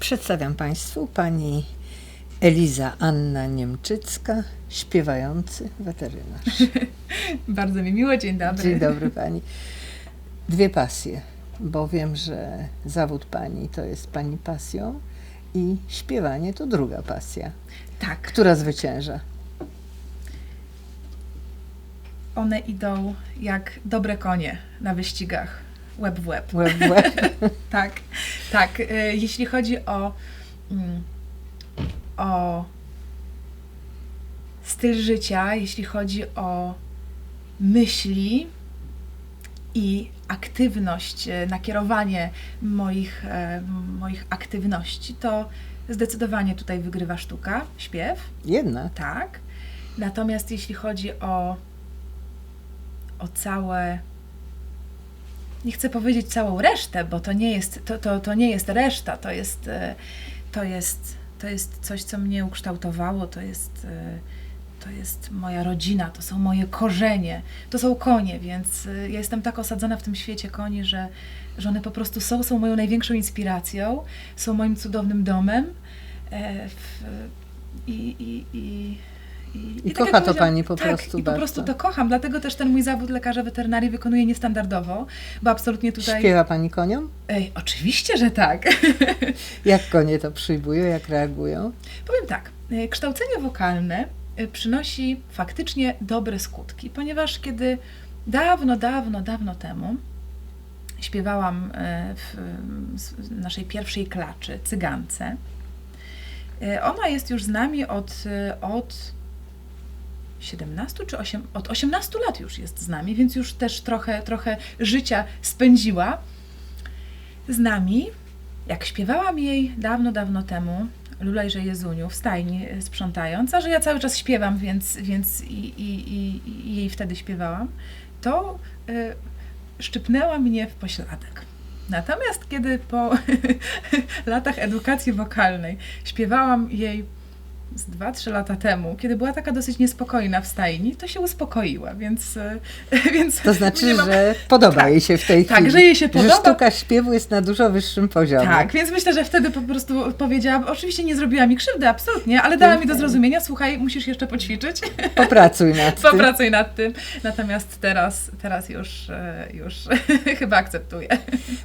Przedstawiam Państwu pani Eliza Anna Niemczycka, śpiewający weterynarz. Bardzo mi miło, dzień dobry. Dzień dobry Pani. Dwie pasje, bo wiem, że zawód Pani to jest Pani pasją i śpiewanie to druga pasja. Tak, Która zwycięża? one idą jak dobre konie na wyścigach, łeb w łeb. Łeb w łeb. Tak, tak. y, Jeśli chodzi o, mm, o styl życia, jeśli chodzi o myśli i aktywność, y, nakierowanie moich, e, moich aktywności, to zdecydowanie tutaj wygrywa sztuka, śpiew. Jednak. Tak. Natomiast jeśli chodzi o, o całe. Nie chcę powiedzieć całą resztę, bo to nie jest, to, to, to nie jest reszta, to jest, e, to, jest, to jest coś, co mnie ukształtowało, to jest, e, to jest moja rodzina, to są moje korzenie, to są konie, więc e, ja jestem tak osadzona w tym świecie koni, że, że one po prostu są, są moją największą inspiracją, są moim cudownym domem. I, i, i, i, I tak kocha jak to pani po tak, prostu i po bardzo. prostu to kocham, dlatego też ten mój zawód lekarza weterynarii wykonuję niestandardowo, bo absolutnie tutaj... Śpiewa Pani koniom? Ej, oczywiście, że tak. Jak konie to przyjmują, jak reagują? Powiem tak, y, kształcenie wokalne y, przynosi faktycznie dobre skutki, ponieważ kiedy dawno, dawno, dawno temu śpiewałam y, w naszej pierwszej klaczy, cygance, ona jest już z nami od, od 17 czy 8, od 18 lat już jest z nami, więc już też trochę, trochę życia spędziła z nami. Jak śpiewałam jej dawno, dawno temu, Lulejże Jezuniu w stajni y, sprzątając, a że ja cały czas śpiewam, więc, więc i, i, i, i jej wtedy śpiewałam, to y, szczypnęła mnie w pośladek. Natomiast kiedy po latach edukacji wokalnej śpiewałam jej z 2-3 lata temu, kiedy była taka dosyć niespokojna w stajni, to się uspokoiła, więc, y, więc To znaczy, mam- że podoba Tak. jej się w tej Tak, chwili. że jej się Że podoba. sztuka śpiewu jest na dużo wyższym poziomie. Tak, więc myślę, że wtedy po prostu powiedziałam, oczywiście nie zrobiła mi krzywdy, absolutnie, ale dała mi do zrozumienia, słuchaj, musisz jeszcze poćwiczyć, Popracuj nad tym. popracuj nad tym. Natomiast teraz, teraz już, e, już chyba akceptuję.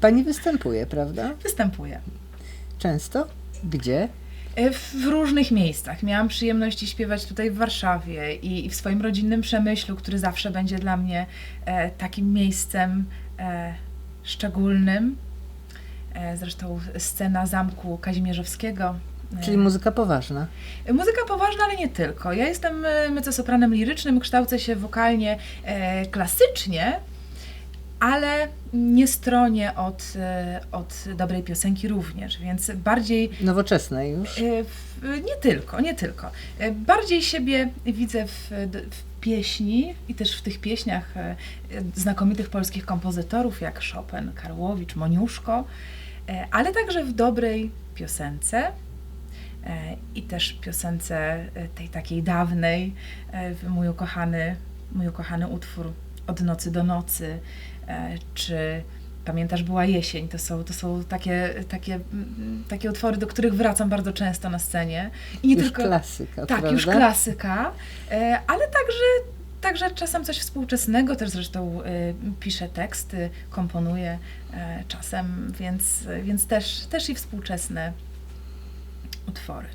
Pani występuje, prawda? Występuję. Często? Gdzie? E, W różnych miejscach. Miałam przyjemność śpiewać tutaj w Warszawie i, i w swoim rodzinnym przemyślu, który zawsze będzie dla mnie e, takim miejscem e, szczególnym. E, zresztą scena zamku Kazimierzowskiego. Czyli muzyka poważna. Muzyka poważna, ale nie tylko. Ja jestem mezzosopranem lirycznym, kształcę się wokalnie e, klasycznie, ale nie stronię od, e, od dobrej piosenki również, więc bardziej Nowoczesne już. E, Nie tylko, nie tylko. E, Bardziej siebie widzę w, w pieśni i też w tych pieśniach znakomitych polskich kompozytorów jak Chopin, Karłowicz, Moniuszko, ale także w dobrej piosence i też piosence tej takiej dawnej, mój ukochany, mój ukochany utwór Od nocy do nocy, czy Pamiętasz, była jesień. To są, to są takie, takie, takie utwory, do których wracam bardzo często na scenie. I nie już tylko. klasyka, tak, prawda? już klasyka, e, ale także, także czasem coś współczesnego, też zresztą e, piszę teksty, komponuję e, czasem, więc, więc też, też i współczesne utwory.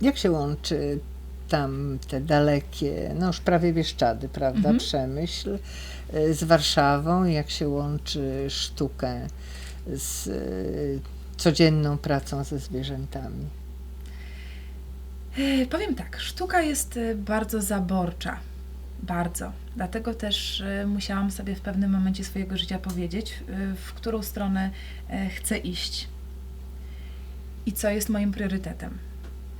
Jak się łączy tam te dalekie, no już prawie Bieszczady, prawda, Mhm. Przemyśl y, z Warszawą, jak się łączy sztukę z y, codzienną pracą ze zwierzętami? E, Powiem tak, sztuka jest e, bardzo zaborcza. Bardzo. Dlatego też musiałam sobie w pewnym momencie swojego życia powiedzieć, w którą stronę e, chcę iść i co jest moim priorytetem.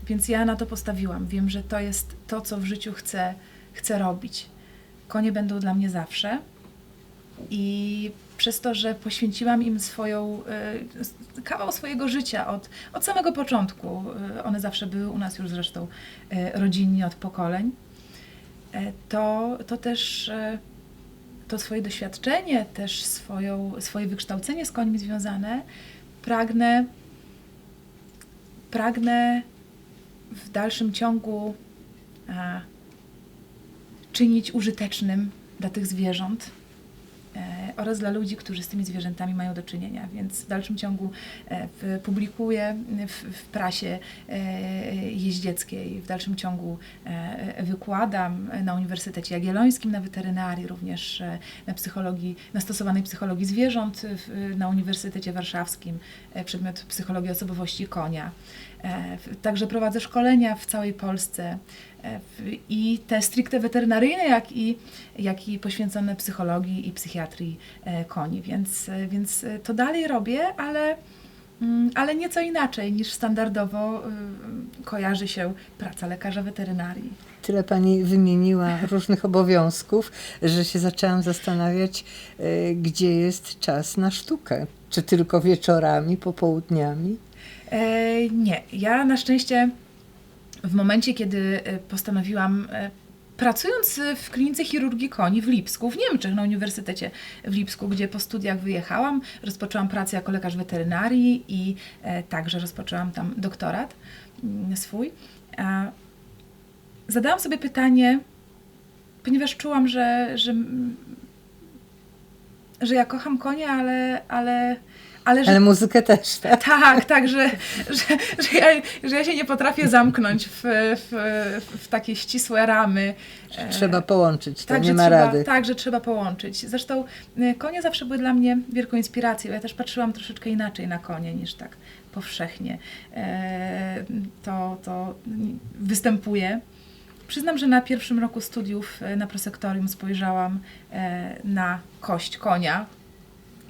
Więc ja na to postawiłam. Wiem, że to jest to, co w życiu chcę, chcę robić. Konie będą dla mnie zawsze. I przez to, że poświęciłam im swoją, e, kawał swojego życia od, od samego początku, e, one zawsze były u nas już zresztą e, rodzinnie od pokoleń, to, to też to swoje doświadczenie, też swoją, swoje wykształcenie z końmi związane, pragnę, pragnę w dalszym ciągu a, czynić użytecznym dla tych zwierząt. e, oraz dla ludzi, którzy z tymi zwierzętami mają do czynienia. Więc w dalszym ciągu e, publikuję w, w prasie e, jeździeckiej, w dalszym ciągu e, wykładam na Uniwersytecie Jagiellońskim, na weterynarii, również na psychologii, na stosowanej psychologii zwierząt na Uniwersytecie Warszawskim, przedmiot psychologii osobowości konia. Także prowadzę szkolenia w całej Polsce i te stricte weterynaryjne, jak i, jak i poświęcone psychologii i psychiatrii e, koni, więc, e, więc e, to dalej robię, ale, mm, ale nieco inaczej niż standardowo kojarzy się praca lekarza weterynarii. Tyle pani wymieniła różnych obowiązków, że się zaczęłam zastanawiać, gdzie jest czas na sztukę. Czy tylko wieczorami, popołudniami? E, nie, ja na szczęście w momencie, kiedy e, postanowiłam, e, pracując w klinice chirurgii koni w Lipsku, w Niemczech, na Uniwersytecie w Lipsku, gdzie po studiach wyjechałam, rozpoczęłam pracę jako lekarz weterynarii i e, także rozpoczęłam tam doktorat mm, swój. Zadałam sobie pytanie, ponieważ czułam, że, że, mm, że ja kocham konie, ale, ale, ale, że Ale muzykę też, tak? tak, tak, że, że, że, ja, że ja się nie potrafię zamknąć w, w, w takie ścisłe ramy. Trzeba połączyć, to tak, nie ma trzeba, rady. Tak, że trzeba połączyć. Zresztą e, konie zawsze były dla mnie wielką inspiracją. Ja też patrzyłam troszeczkę inaczej na konie niż tak powszechnie e, to, to występuje. Przyznam, że na pierwszym roku studiów e, na prosektorium spojrzałam e, na kość konia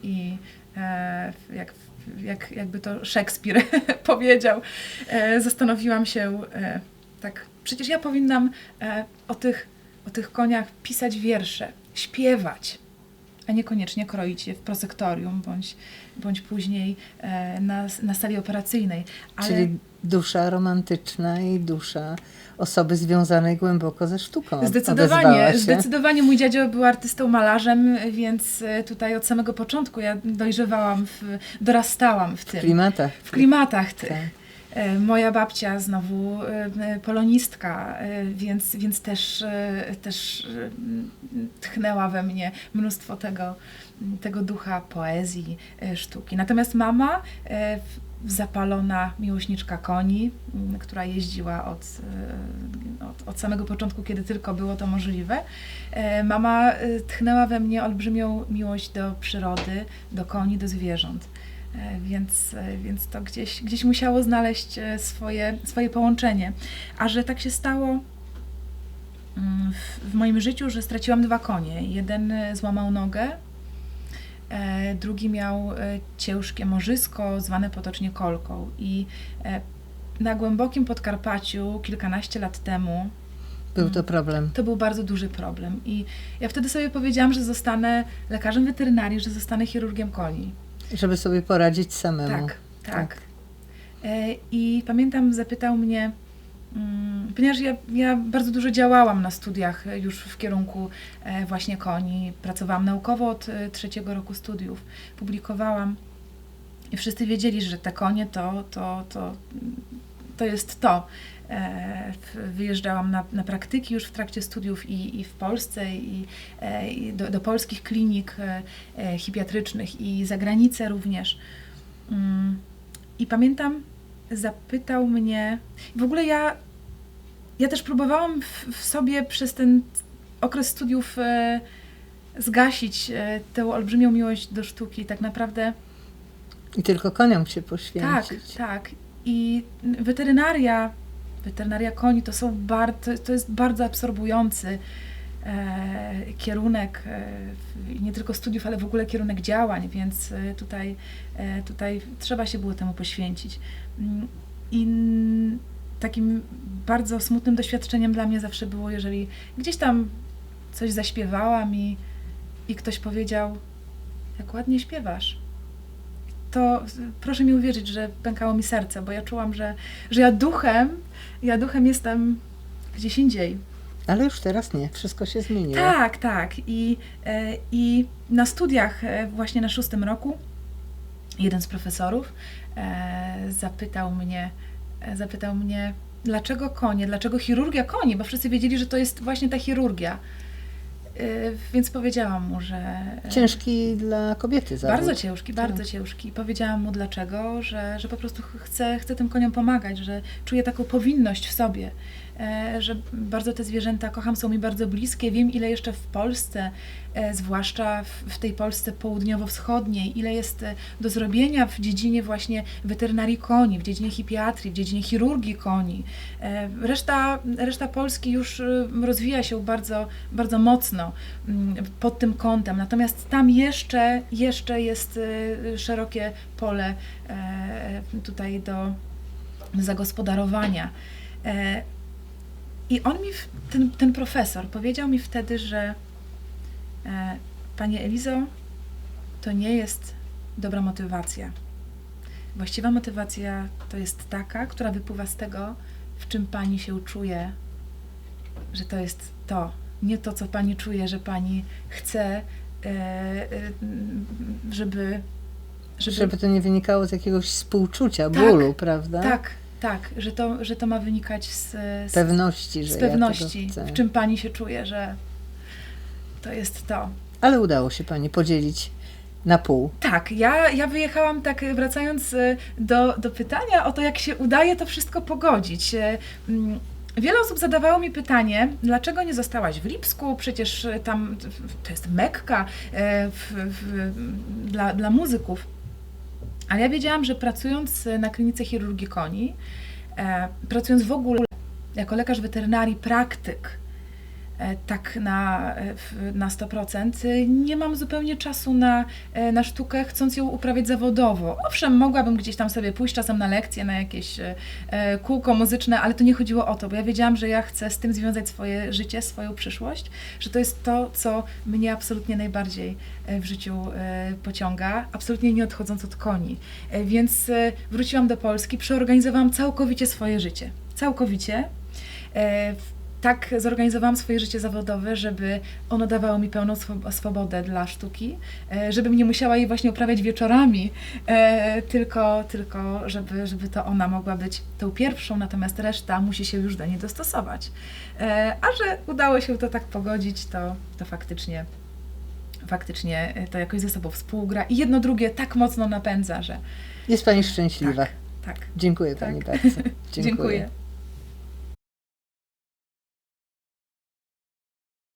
i jak, jak, jakby to Szekspir powiedział, e, zastanowiłam się e, tak, przecież ja powinnam e, o, tych, o tych koniach pisać wiersze, śpiewać, a niekoniecznie kroić je w prosektorium bądź, bądź później e, na, na sali operacyjnej. Ale Czyli dusza romantyczna i dusza osoby związanej głęboko ze sztuką. Zdecydowanie, zdecydowanie mój dziadzio był artystą malarzem, więc e, tutaj od samego początku ja dojrzewałam, w, dorastałam w W tym. klimatach. w klimatach tych. Tak. E, Moja babcia znowu e, polonistka, więc, więc też, też tchnęła we mnie mnóstwo tego, tego ducha poezji, sztuki. Natomiast mama, w- zapalona miłośniczka koni, m, która jeździła od, e, od, od samego początku, kiedy tylko było to możliwe, e, mama e, tchnęła we mnie olbrzymią miłość do przyrody, do koni, do zwierząt. Więc, więc to gdzieś, gdzieś musiało znaleźć swoje, swoje połączenie. A że tak się stało mm, w, w moim życiu, że straciłam dwa konie. Jeden złamał nogę, drugi miał e, ciężkie morzysko, zwane potocznie kolką. I e, na głębokim Podkarpaciu kilkanaście lat temu Był to problem. to był bardzo duży problem. I ja wtedy sobie powiedziałam, że zostanę lekarzem weterynarii, że zostanę chirurgiem koni. Żeby sobie poradzić samemu. Tak, tak. E, I pamiętam, zapytał mnie, mm, ponieważ ja, ja bardzo dużo działałam na studiach e, już w kierunku e, właśnie koni, pracowałam naukowo od e, trzeciego roku studiów, publikowałam i wszyscy wiedzieli, że te konie to, to, to, to jest to. Wyjeżdżałam na, na praktyki już w trakcie studiów i, i w Polsce, i, i do, do polskich klinik hipiatrycznych i za granicę również. Mm, I pamiętam, zapytał mnie. W ogóle ja, ja też próbowałam w, w sobie przez ten okres studiów e, zgasić e, tę olbrzymią miłość do sztuki. Tak naprawdę I tylko koniom się tak, poświęcić. tak. I weterynaria, weterynaria koni to są bardzo, to jest bardzo absorbujący kierunek e, nie tylko studiów, ale w ogóle kierunek działań, więc e, tutaj, e, tutaj trzeba się było temu poświęcić. Mm, I takim bardzo smutnym doświadczeniem dla mnie zawsze było, jeżeli gdzieś tam coś zaśpiewałam i, i ktoś powiedział, jak ładnie śpiewasz to proszę mi uwierzyć, że pękało mi serce, bo ja czułam, że, że ja duchem, ja duchem jestem gdzieś indziej. Ale już teraz nie, wszystko się zmieniło. Tak, tak. I, e, I na studiach e, właśnie na szóstym roku jeden z profesorów e, zapytał mnie, zapytał mnie, dlaczego konie, dlaczego chirurgia koni, bo wszyscy wiedzieli, że to jest właśnie ta chirurgia. Więc powiedziałam mu, że... Ciężki dla kobiety zawód. Bardzo ciężki, bardzo ciężki. Powiedziałam mu dlaczego, że, że po prostu ch- chcę, chcę tym koniom pomagać, że czuję taką powinność w sobie, że bardzo te zwierzęta kocham, są mi bardzo bliskie. Wiem, ile jeszcze w Polsce, e, zwłaszcza w, tej Polsce południowo-wschodniej, ile jest e, do zrobienia w dziedzinie właśnie weterynarii koni, w dziedzinie hipiatrii, w dziedzinie chirurgii koni. E, Reszta, reszta Polski już e, rozwija się bardzo, bardzo mocno mm, pod tym kątem. Natomiast tam jeszcze, jeszcze jest e, szerokie pole e, tutaj do zagospodarowania. I on mi, ten, ten profesor, powiedział mi wtedy, że e, Panie Elizo, to nie jest dobra motywacja. Właściwa motywacja to jest taka, która wypływa z tego, w czym Pani się czuje, że to jest to, nie to, co Pani czuje, że Pani chce, e, e, żeby, żeby, Żeby to nie wynikało z jakiegoś współczucia, Tak, bólu, prawda? tak, tak, że to, że to ma wynikać z, z, Pewności, że z ja pewności, chcę. w czym Pani się czuje, że to jest to. Ale udało się Pani podzielić na pół. Tak, ja, ja wyjechałam tak, wracając e, do, do pytania o to, jak się udaje to wszystko pogodzić. E, mm, Wiele osób zadawało mi pytanie, dlaczego nie zostałaś w Lipsku, przecież tam to jest Mekka e, w, w, dla, dla muzyków. Ale ja wiedziałam, że pracując e, na klinice chirurgii koni, e, pracując w ogóle jako lekarz weterynarii, praktyk, tak na, e, na 100%, e, nie mam zupełnie czasu na, e, na sztukę, chcąc ją uprawiać zawodowo. Owszem, mogłabym gdzieś tam sobie pójść czasem na lekcje, na jakieś e, e, kółko muzyczne, ale to nie chodziło o to, bo ja wiedziałam, że ja chcę z tym związać swoje życie, swoją przyszłość, że to jest to, co mnie absolutnie najbardziej e, w życiu e, pociąga, absolutnie nie odchodząc od koni. E, Więc e, wróciłam do Polski, przeorganizowałam całkowicie swoje życie. Całkowicie. Tak zorganizowałam swoje życie zawodowe, żeby ono dawało mi pełną swo- swobodę dla sztuki, e, żebym nie musiała jej właśnie uprawiać wieczorami, e, tylko, tylko żeby, żeby to ona mogła być tą pierwszą, natomiast reszta musi się już do niej dostosować. E, A że udało się to tak pogodzić, to, to faktycznie faktycznie to jakoś ze sobą współgra i jedno drugie tak mocno napędza, że Jest Pani szczęśliwa. tak. Dziękuję Tak. Pani bardzo. Dziękuję.